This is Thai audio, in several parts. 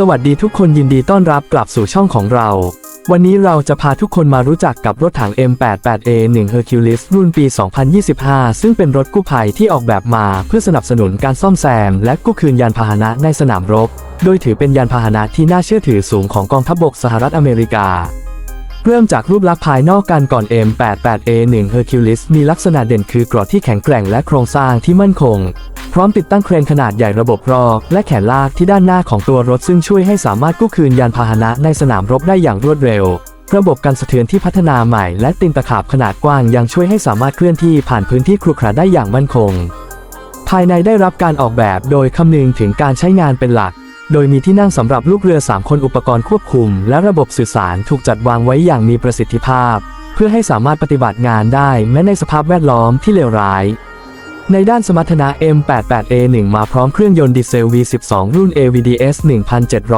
สวัสดีทุกคนยินดีต้อนรับกลับสู่ช่องของเรา วันนี้เราจะพาทุกคนมารู้จักกับรถถัง M88A1 Hercules รุ่นปี 2025 ซึ่งเป็นรถกู้ภัยที่ออกแบบมาเพื่อสนับสนุนการซ่อมแซม และกู้คืนยานพาหนะในสนามรบ โดยถือเป็นยานพาหนะที่น่าเชื่อถือสูงของกองทัพบกสหรัฐอเมริกา เริ่มจากรูปลักษณ์ภายนอกกันก่อน M88A1 Hercules มีลักษณะเด่นคือกรอดที่แข็งแกร่งและโครงสร้างที่มั่นคง พร้อมติดตั้งเครนขนาดใหญ่ระบบรอ และแขนลากที่ด้านหน้าของตัวรถซึ่งช่วยให้สามารถกู้คืนยานพาหนะในสนามรบได้อย่างรวดเร็ว ระบบกันสะเทือนที่พัฒนาใหม่และตินตะขาบขนาดกว้างยังช่วยให้สามารถเคลื่อนที่ผ่านพื้นที่ครุขระได้อย่างมั่นคง ภายในได้รับการออกแบบโดยคำนึงถึงการใช้งานเป็นหลัก โดยมีที่นั่งสำหรับลูกเรือ 3 คนอุปกรณ์ควบคุม และระบบสื่อสารถูกจัดวางไว้อย่างมีประสิทธิภาพ เพื่อให้สามารถปฏิบัติงานได้แม้ในสภาพแวดล้อมที่เลวร้าย ในด้านสมรรถนะ M88A1 มาพร้อมเครื่องยนต์ดีเซล V12 รุ่น AVDS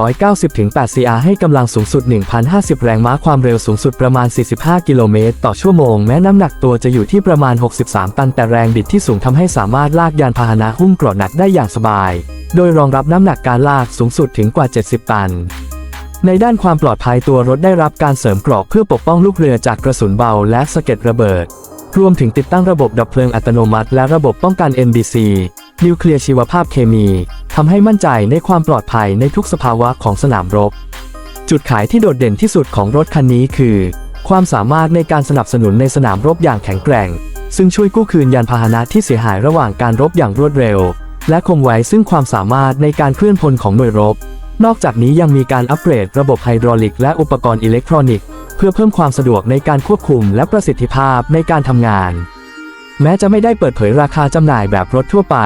1790-8 CR ให้กำลังสูงสุด 1,050 แรงม้าความเร็วสูงสุดประมาณ 45 กิโลเมตรต่อชั่วโมง แม้น้ำหนักตัวจะอยู่ที่ประมาณ 63 ตันแต่แรงบิดที่สูงทำให้สามารถลากยานพาหนะหุ้มเกรดหนักได้อย่างสบาย โดยรองรับน้ำหนักการลากสูงสุดถึงกว่า 70 ตัน ในด้านความปลอดภัยตัวรถได้รับการเสริมเกราะเพื่อปกป้องลูกเรือจากกระสุนเบาและสะเก็ดระเบิด รวมถึงติดตั้งระบบดับเพลิงอัตโนมัติ และระบบป้องกัน NBC นิวเคลียร์ชีวภาพเคมีทำให้มั่นใจในความปลอดภัยในทุกสภาวะของสนามรบ จุดขายที่โดดเด่นที่สุดของรถคันนี้คือ ความสามารถในการสนับสนุนในสนามรบอย่างแข็งแกร่ง ซึ่งช่วยกู้คืนยานพาหนะที่เสียหายระหว่างการรบอย่างรวดเร็ว และคงไว้ซึ่งความสามารถในการเคลื่อนพลของหน่วยรบ นอกจากนี้ยังมีการอัปเกรดระบบไฮดรอลิกและอุปกรณ์อิเล็กทรอนิกส์เพื่อเพิ่มความสะดวกในการควบคุมและประสิทธิภาพในการทำงาน แม้จะไม่ได้เปิดเผยราคาจำหน่ายแบบรถทั่วไป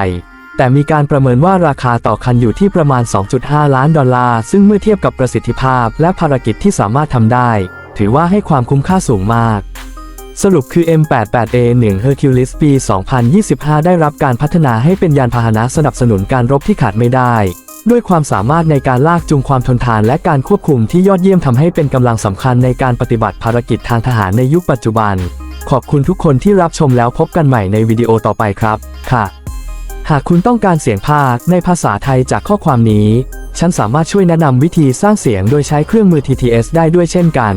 แต่มีการประเมินว่าราคาต่อคันอยู่ที่ประมาณ 2.5 ล้านดอลลาร์ ซึ่งเมื่อเทียบกับประสิทธิภาพและภารกิจที่สามารถทำได้ ถือว่าให้ความคุ้มค่าสูงมาก สรุปคือ M88A1 Hercules ปี 2025 ได้รับการพัฒนาให้เป็นยานพาหนะสนับสนุนการรบที่ขาดไม่ได้ ด้วยความสามารถในการลากจูงความทนทานและการควบคุมที่ยอดเยี่ยมทำให้เป็นกำลังสำคัญในการปฏิบัติภารกิจทางทหารในยุคปัจจุบัน ขอบคุณทุกคนที่รับชมแล้วพบกันใหม่ในวิดีโอต่อไปครับ ค่ะ หากคุณต้องการเสียงภาคในภาษาไทยจากข้อความนี้ ฉันสามารถช่วยแนะนำวิธีสร้างเสียงโดยใช้เครื่องมือ TTS ได้ด้วยเช่นกัน